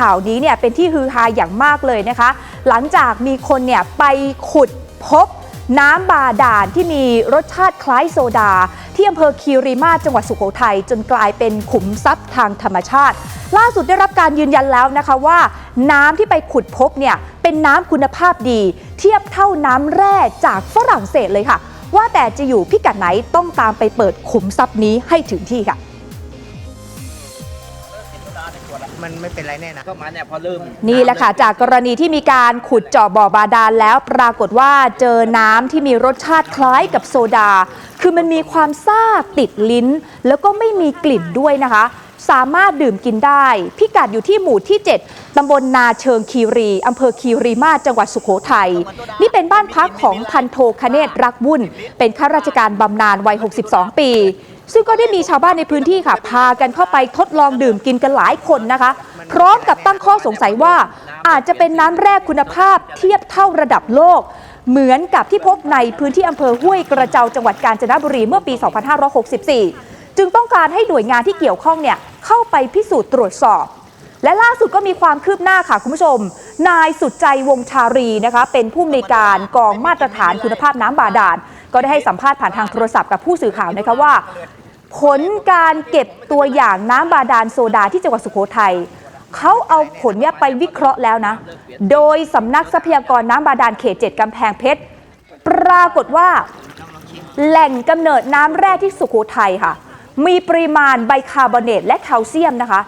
ข่าวนี้เนี่ยเป็นที่ฮือฮาอย่างมากเลยนะคะ หลังจากมีคนเนี่ยไปขุดพบน้ำบาดาลที่มีรสชาติคล้ายโซดา ที่อำเภอคีรีมาศจังหวัดสุโขทัยจนกลายเป็นขุมทรัพย์ทางธรรมชาติ ล่าสุดได้รับการยืนยันแล้วนะคะว่า น้ำที่ไปขุดพบเนี่ยเป็นน้ำคุณภาพดี เทียบเท่าน้ำแร่จากฝรั่งเศสเลยค่ะ ว่าแต่จะอยู่พิกัดไหนต้องตามไปเปิดขุมทรัพย์นี้ให้ถึงที่ค่ะ มันไม่เป็นไรแน่นะเข้ามาเนี่ยพอเริ่มนี่แหละค่ะจากกรณีที่มีการขุดเจาะบ่อบาดาลแล้วปรากฏว่าเจอน้ำที่มีรสชาติคล้ายกับโซดา คือมันมีความซ่าติดลิ้น แล้วก็ไม่มีกลิ่นด้วยนะคะ สามารถดื่มกินได้ พิ กัดอยู่ที่หมู่ที่ 7ตำบลนาเชิงคีรีอำเภอคีรีมาจังหวัดสุโขทัย นี่เป็นบ้านพักของพันโทคเนศรักวุ่น เป็นข้าราชการบำนาญวัย 62 ปี ซึ่งก็ได้มีชาวบ้านในพื้นที่ค่ะ พากันเข้าไปทดลองดื่มกินกันหลายคนนะคะ พร้อมกับตั้งข้อสงสัยว่า อาจจะเป็นน้ำแร่คุณภาพเทียบเท่าระดับโลกเหมือนกับที่พบในพื้นที่อำเภอห้วยกระเจ้าจังหวัดกาญจนบุรีเมื่อปี 2564 จึงต้องการให้หน่วยงานที่เกี่ยวข้องเนี่ยเข้าไปพิสูจน์ตรวจสอบ และล่าสุดก็มีความคืบหน้าค่ะคุณผู้ชม นายสุดใจวงชารีนะคะ เป็นผู้อำนวยการกองมาตรฐานคุณภาพน้ำบาดาลก็ได้ให้สัมภาษณ์ผ่านทางโทรศัพท์กับผู้สื่อข่าวนะคะว่า ผลการเก็บตัวอย่างน้ำบาดาลโซดาที่จังหวัดสุโขทัยเขาเอาผลเนี่ยไปวิเคราะห์แล้วนะ โดยสำนักทรัพยากรน้ำบาดาลเขตเจ็ดกำแพงเพชร ปรากฏว่า แหล่งกำเนิดน้ำแร่ที่สุโขทัยค่ะ มีปริมาณไบคาร์บอเนตและแคลเซียมนะคะ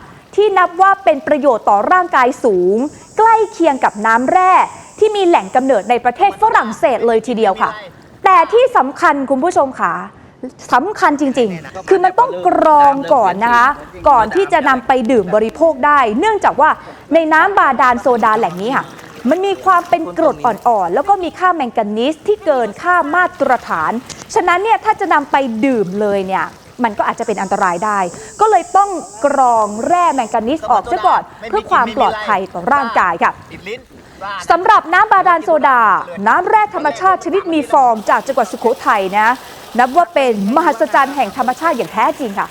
ที่นับว่าเป็นประโยชน์ต่อร่างกายสูง ใกล้เคียงกับน้ำแร่ที่มีแหล่งกำเนิดในประเทศฝรั่งเศสเลยทีเดียวค่ะ แต่ที่สำคัญคุณผู้ชมค่ะสำคัญจริงๆ คือมันต้องกรองก่อนนะคะ ก่อนที่จะนำไปดื่มบริโภคได้ เนื่องจากว่าในน้ำบาดาลโซดาแหล่งนี้ค่ะ มันมีความเป็นกรดอ่อนๆ แล้วก็มีค่าแมงกานีสที่เกินค่ามาตรฐาน ฉะนั้นเนี่ยถ้าจะนำไปดื่มเลยเนี่ย มันก็อาจจะเป็นอันตรายได้ ก็เลยต้องกรองแร่แมงกานีสออกซะก่อน เพื่อความปลอดภัยต่อร่างกายค่ะติดลิ้นสำหรับน้ำบาดาลโซดา น้ำแร่ธรรมชาติชนิดมีฟองจากจังหวัดสุโขทัยนะ นับว่าเป็นมหัศจรรย์แห่งธรรมชาติอย่างแท้จริงค่ะ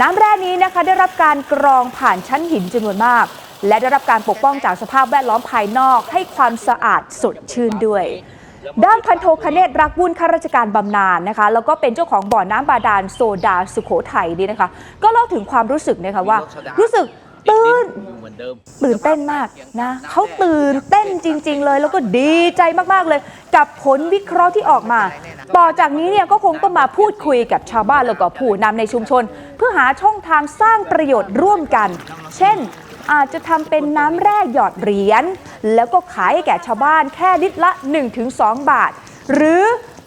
น้ำแร่นี้นะคะได้รับการกรองผ่านชั้นหินจำนวนมาก และได้รับการปกป้องจากสภาพแวดล้อมภายนอก ให้ความสะอาดสดชื่นด้วย ด้านพันโทคเนศรักวุ่นข้าราชการบำนาญนะคะ แล้วก็เป็นเจ้าของบ่อน้ำบาดาลโซดาสุโขทัยนี่นะคะ ก็เล่าถึงความรู้สึกนะคะว่า รู้สึกตื่นเหมือนเดิมตื่นเต้นมากนะเขาตื่นเต้นจริง ๆ เลย แล้วก็ดีใจมากๆเลย กับผลวิเคราะห์ที่ออกมา ต่อจากนี้เนี่ยก็คงต้องมาพูดคุยกับชาวบ้านแล้วก็ผู้นำในชุมชน เพื่อหาช่องทางสร้างประโยชน์ร่วมกัน เช่น อาจจะทำเป็นน้ำแร่หยอดเหรียญ แล้วก็ขายให้แก่ชาวบ้านแค่ลิตรละ 1-2 บาท หรือ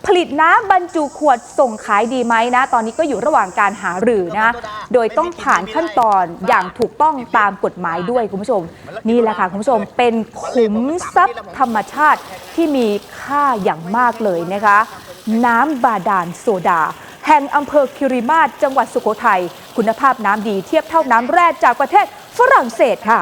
ผลิตน้ำบรรจุขวดส่งขายดีไหมนะ ตอนนี้ก็อยู่ระหว่างการหารือนะ โดยต้องผ่านขั้นตอนอย่างถูกต้องตามกฎหมายด้วยคุณผู้ชม นี่แหละค่ะคุณผู้ชมเป็นขุมทรัพย์ธรรมชาติที่มีค่าอย่างมากเลยนะคะ น้ำบาดาลโซดา แห่งอำเภอคิริมาศจังหวัดสุโขทัยคุณภาพน้ำดีเทียบเท่าน้ำแร่จากประเทศฝรั่งเศสค่ะ